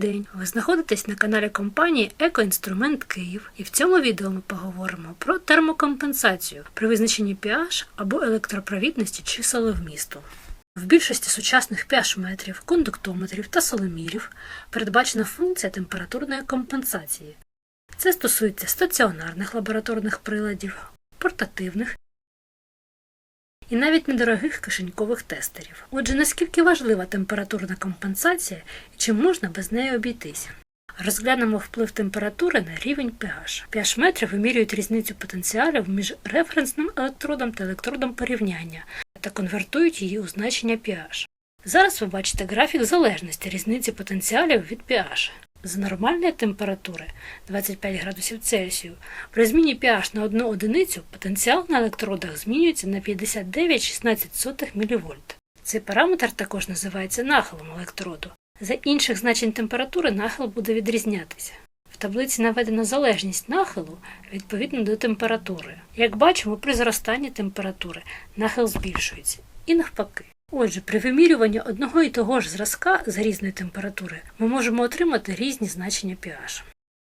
день! Ви знаходитесь на каналі компанії Екоінструмент Київ, і в цьому відео ми поговоримо про термокомпенсацію при визначенні pH або електропровідності чи солевмісту. В більшості сучасних pH-метрів, кондуктометрів та солемірів передбачена функція температурної компенсації. Це стосується стаціонарних лабораторних приладів, портативних і навіть недорогих кишенькових тестерів. Отже, наскільки важлива температурна компенсація і чи можна без неї обійтися? Розглянемо вплив температури на рівень pH. pH-метри вимірюють різницю потенціалів між референсним електродом та електродом порівняння та конвертують її у значення pH. Зараз ви бачите графік залежності різниці потенціалів від pH. З нормальної температури 25 градусів Цельсію при зміні pH на одну одиницю потенціал на електродах змінюється на 59,16 мВ. Цей параметр також називається нахилом електроду. За інших значень температури нахил буде відрізнятися. В таблиці наведено залежність нахилу відповідно до температури. Як бачимо, при зростанні температури нахил збільшується і навпаки. Отже, при вимірюванні одного і того ж зразка за різної температури ми можемо отримати різні значення pH.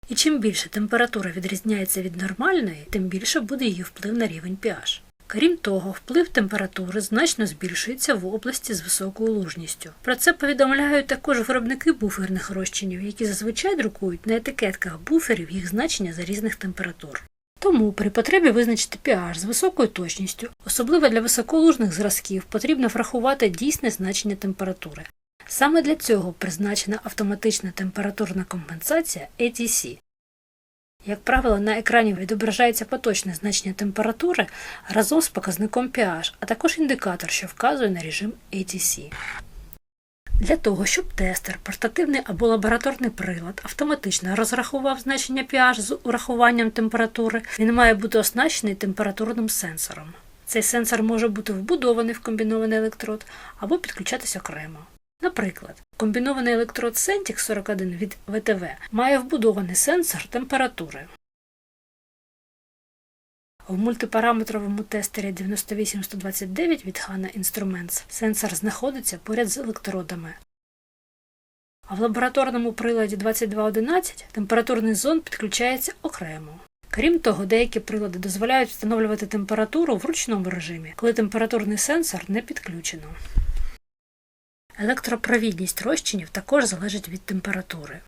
І чим більше температура відрізняється від нормальної, тим більше буде її вплив на рівень pH. Крім того, вплив температури значно збільшується в області з високою лужністю. Про це повідомляють також виробники буферних розчинів, які зазвичай друкують на етикетках буферів їх значення за різних температур. Тому при потребі визначити pH з високою точністю, особливо для високолужних зразків, потрібно врахувати дійсне значення температури. Саме для цього призначена автоматична температурна компенсація ATC. Як правило, на екрані відображається поточне значення температури разом з показником pH, а також індикатор, що вказує на режим ATC. Для того, щоб тестер, портативний або лабораторний прилад автоматично розрахував значення pH з урахуванням температури, він має бути оснащений температурним сенсором. Цей сенсор може бути вбудований в комбінований електрод або підключатись окремо. Наприклад, комбінований електрод Centix 41 від ВТВ має вбудований сенсор температури. В мультипараметровому тестері 98129 від HANA Instruments сенсор знаходиться поряд з електродами. А в лабораторному приладі 2211 температурний зон підключається окремо. Крім того, деякі прилади дозволяють встановлювати температуру в ручному режимі, коли температурний сенсор не підключено. Електропровідність розчинів також залежить від температури.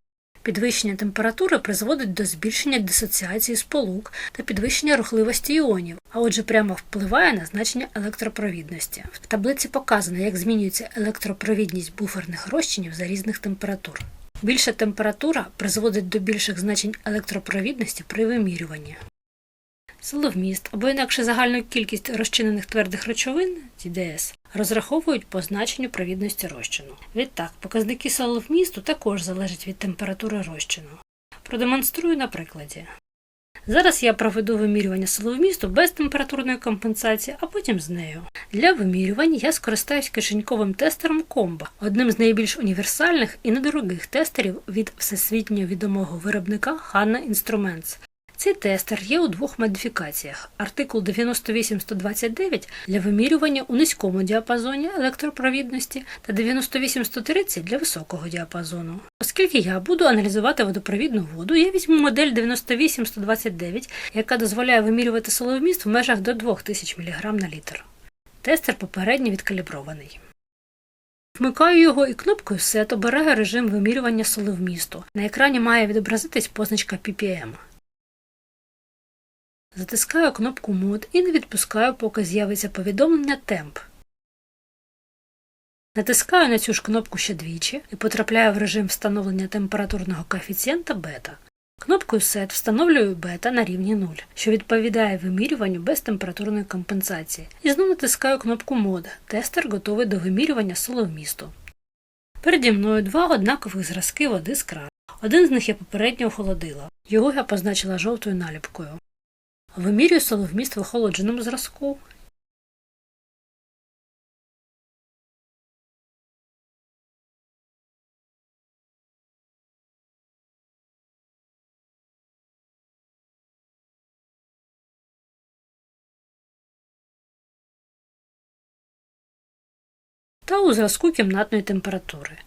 Підвищення температури призводить до збільшення дисоціації сполук та підвищення рухливості іонів, а отже прямо впливає на значення електропровідності. В таблиці показано, як змінюється електропровідність буферних розчинів за різних температур. Більша температура призводить до більших значень електропровідності при вимірюванні. Силовміст або інакше загальну кількість розчинених твердих речовин TDS розраховують по значенню провідності розчину. Відтак, показники силовмісту також залежать від температури розчину. Продемонструю на прикладі. Зараз я проведу вимірювання силовмісту без температурної компенсації, а потім з нею. Для вимірювань я скористаюсь кишеньковим тестером Комба, одним з найбільш універсальних і недорогих тестерів від всесвітньо відомого виробника Hanna Instruments. Цей тестер є у двох модифікаціях: артикул 98129 для вимірювання у низькому діапазоні електропровідності та 98130 для високого діапазону. Оскільки я буду аналізувати водопровідну воду, я візьму модель 98129, яка дозволяє вимірювати соловміст в межах до 2000 мг на літр. Тестер попередньо відкалібрований. Вмикаю його і кнопкою SET обираю режим вимірювання солевмісту. На екрані має відобразитись позначка PPM. Затискаю кнопку Мод і не відпускаю, поки з'явиться повідомлення темп. Натискаю на цю ж кнопку ще двічі і потрапляю в режим встановлення температурного коефіцієнта бета. Кнопкою Set встановлюю бета на рівні 0, що відповідає вимірюванню без температурної компенсації. І знову натискаю кнопку Мод. Тестер готовий до вимірювання соловмісту. Переді мною два однакових зразки води з крану. Один з них я попередньо охолодила. Його я позначила жовтою наліпкою. Вимірюю соловміст в охолодженому зразку. та у зразку кімнатної температури.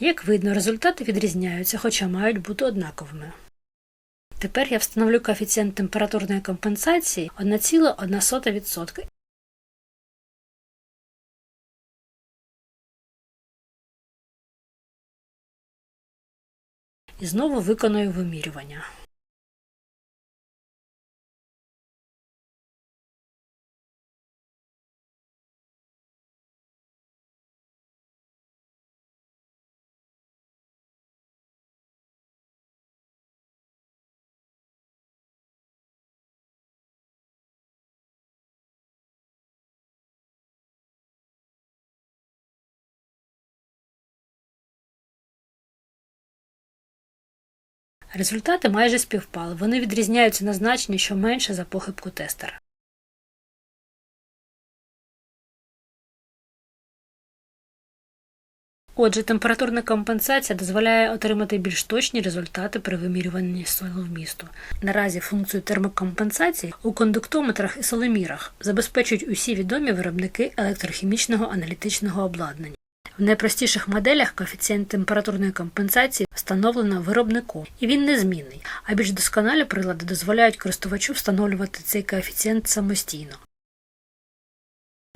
Як видно, результати відрізняються, хоча мають бути однаковими. Тепер я встановлю коефіцієнт температурної компенсації 1,1%. І знову виконую вимірювання. Результати майже співпали. Вони відрізняються на значення, що менше за похибку тестера. Отже, температурна компенсація дозволяє отримати більш точні результати при вимірюванні солевмісту. Наразі функцію термокомпенсації у кондуктометрах і солемірах забезпечують усі відомі виробники електрохімічного аналітичного обладнання. В найпростіших моделях коефіцієнт температурної компенсації встановлено виробником, і він незмінний, а більш досконалі прилади дозволяють користувачу встановлювати цей коефіцієнт самостійно.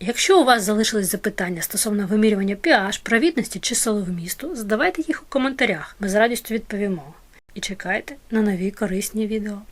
Якщо у вас залишились запитання стосовно вимірювання pH, провідності чи соловмісту, задавайте їх у коментарях, ми з радістю відповімо. І чекайте на нові корисні відео.